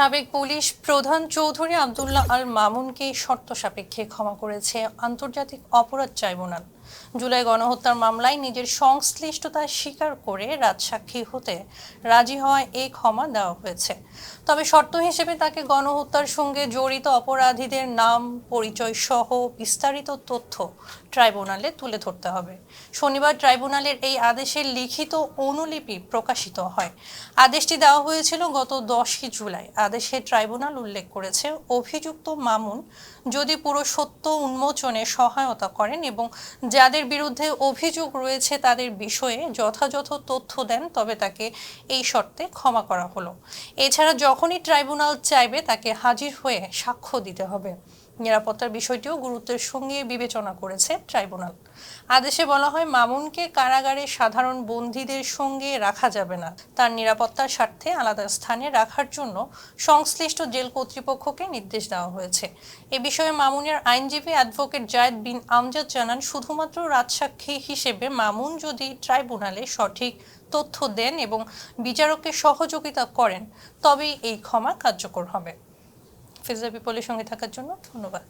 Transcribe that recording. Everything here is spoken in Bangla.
সাবেক পুলিশ প্রধান চৌধুরী আবদুল্লাহ আল মামুনকে শর্ত সাপেক্ষে ক্ষমা করেছে। আন্তর্জাতিক অপরাধ ট্রাইব্যুনাল। জুলাই গণহত্যার মামলায় নিজের সংশ্লিষ্টতা স্বীকার করে রাজসাক্ষী হতে রাজি হওয়ায় এই ক্ষমা দেওয়া হয়েছে। তবে শর্ত হিসেবে তাকে গণহত্যার সঙ্গে জড়িত অপরাধীদের নাম পরিচয় সহ বিস্তারিত তথ্য ট্রাইব্যুনালে তুলে ধরতে হবে। শনিবার ট্রাইব্যুনালের এই আদেশের লিখিত অনুলিপি প্রকাশিত হয়। আদেশটি দেওয়া হয়েছিল গত দশই জুলাই। আদেশে ট্রাইব্যুনাল উল্লেখ করেছে, অভিযুক্ত মামুন যদি পুরো সত্য উন্মোচনে সহায়তা করেন এবং যাদের বিরুদ্ধে অভিযোগ রয়েছে তাদের বিষয়ে যথাযথ তথ্য দেন, তবে তাকে এই শর্তে ক্ষমা করা হলো। এছাড়া যখনই ট্রাইব্যুনাল চাইবে তাকে হাজির হয়ে সাক্ষ্য দিতে হবে। নিরাপত্তার বিষয়টিও গুরুত্বের সঙ্গে বিবেচনা করেছে ট্রাইব্যুনাল। আদেশে বলা হয়, মামুনকে কারাগারে সাধারণ বন্দীদের সঙ্গে রাখা যাবে না। তার নিরাপত্তার স্বার্থে আলাদা স্থানে রাখার জন্য সংশ্লিষ্ট জেল কর্তৃপক্ষকে নির্দেশ দেওয়া হয়েছে। এ বিষয়ে মামুনের আইনজীবী অ্যাডভোকেট জায়েদ বিন আমজাদ জানান, শুধুমাত্র রাজসাক্ষী হিসেবে মামুন যদি ট্রাইব্যুনালে সঠিক তথ্য দেন এবং বিচারককে সহযোগিতা করেন, তবেই এই ক্ষমা কার্যকর হবে। ফিজা পিপলের সঙ্গে থাকার জন্য ধন্যবাদ।